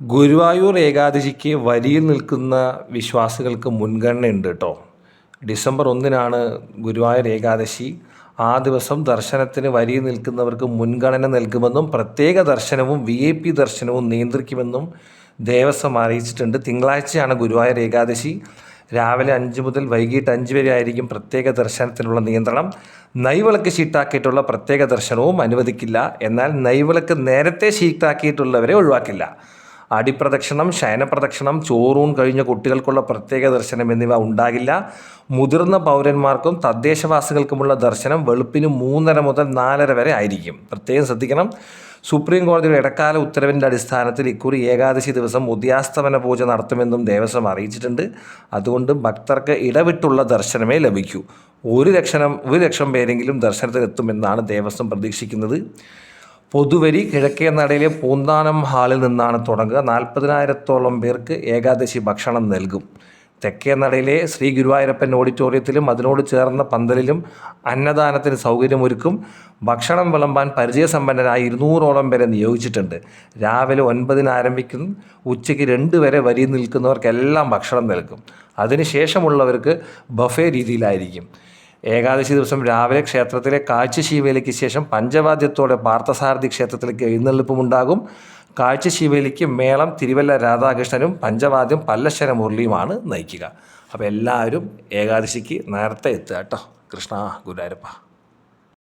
ഗുരുവായൂർ ഏകാദശിക്ക് വരിയിൽ നിൽക്കുന്ന വിശ്വാസികൾക്ക് മുൻഗണനയുണ്ട് കേട്ടോ ഡിസംബർ ഒന്നിനാണ് ഗുരുവായൂർ ഏകാദശി. ആ ദിവസം ദർശനത്തിന് വരിയിൽ നിൽക്കുന്നവർക്ക് മുൻഗണന നൽകുമെന്നും പ്രത്യേക ദർശനവും വി ഐ പി ദർശനവും നിയന്ത്രിക്കുമെന്നും ദേവസ്വം അറിയിച്ചിട്ടുണ്ട്. തിങ്കളാഴ്ചയാണ് ഗുരുവായൂർ ഏകാദശി. രാവിലെ അഞ്ച് മുതൽ വൈകിട്ട് അഞ്ച് വരെ ആയിരിക്കും പ്രത്യേക ദർശനത്തിനുള്ള നിയന്ത്രണം. നൈവിളക്ക് ഷീട്ടാക്കിയിട്ടുള്ള പ്രത്യേക ദർശനവും അനുവദിക്കില്ല. എന്നാൽ നൈവിളക്ക് നേരത്തെ ഷീട്ടാക്കിയിട്ടുള്ളവരെ ഒഴിവാക്കില്ല. അടിപ്രദക്ഷിണം ശയനപ്രദക്ഷിണം ചോറൂൺ കഴിഞ്ഞ കുട്ടികൾക്കുള്ള പ്രത്യേക ദർശനം എന്നിവ ഉണ്ടാകില്ല. മുതിർന്ന പൗരന്മാർക്കും തദ്ദേശവാസികൾക്കുമുള്ള ദർശനം വെളുപ്പിന് മൂന്നര മുതൽ നാലര വരെ ആയിരിക്കും. പ്രത്യേകം ശ്രദ്ധിക്കണം. സുപ്രീം കോടതിയുടെ ഇടക്കാല ഉത്തരവിന്റെ അടിസ്ഥാനത്തിൽ ഇക്കുറി ഏകാദശി ദിവസം ഉദയാസ്തമന പൂജ നടത്തുമെന്നും ദേവസ്വം അറിയിച്ചിട്ടുണ്ട്. അതുകൊണ്ട് ഭക്തർക്ക് ഇടവിട്ടുള്ള ദർശനമേ ലഭിക്കൂ. ഒരു ലക്ഷണം ഒരു ലക്ഷം പേരെങ്കിലും ദർശനത്തിനെത്തുമെന്നാണ് ദേവസ്വം പ്രതീക്ഷിക്കുന്നത്. പൊതുവരി കിഴക്കേ നടയിലെ പൂന്താനം ഹാളിൽ നിന്നാണ് തുടങ്ങുക. നാൽപ്പതിനായിരത്തോളം പേർക്ക് ഏകാദശി ഭക്ഷണം നൽകും. തെക്കേ നടയിലെ ശ്രീ ഗുരുവായൂരപ്പൻ ഓഡിറ്റോറിയത്തിലും അതിനോട് ചേർന്ന പന്തലിലും അന്നദാനത്തിന് സൗകര്യമൊരുക്കും. ഭക്ഷണം വിളമ്പാൻ പരിചയസമ്പന്നരായ ഇരുന്നൂറോളം പേരെ നിയോഗിച്ചിട്ടുണ്ട്. രാവിലെ ഒൻപതിന് ആരംഭിക്കും. ഉച്ചയ്ക്ക് രണ്ട് വരെ വരി നിൽക്കുന്നവർക്കെല്ലാം ഭക്ഷണം നൽകും. അതിനുശേഷമുള്ളവർക്ക് ബഫേ രീതിയിലായിരിക്കും. ഏകാദശി ദിവസം രാവിലെ ക്ഷേത്രത്തിലെ കാഴ്ചശീവേലിക്ക് ശേഷം പഞ്ചവാദ്യത്തോടെ പാർത്ഥസാരഥി ക്ഷേത്രത്തിലേക്ക് എഴുന്നള്ളിപ്പുമുണ്ടാകും. കാഴ്ചശീവേലിക്ക് മേളം തിരുവല്ല രാധാകൃഷ്ണനും പഞ്ചവാദ്യം പല്ലശ്വര മുരളിയുമാണ് നയിക്കുക. അപ്പോൾ എല്ലാവരും ഏകാദശിക്ക് നേരത്തെ എത്തുക കേട്ടോ. കൃഷ്ണ ഗുരുവായൂരപ്പ.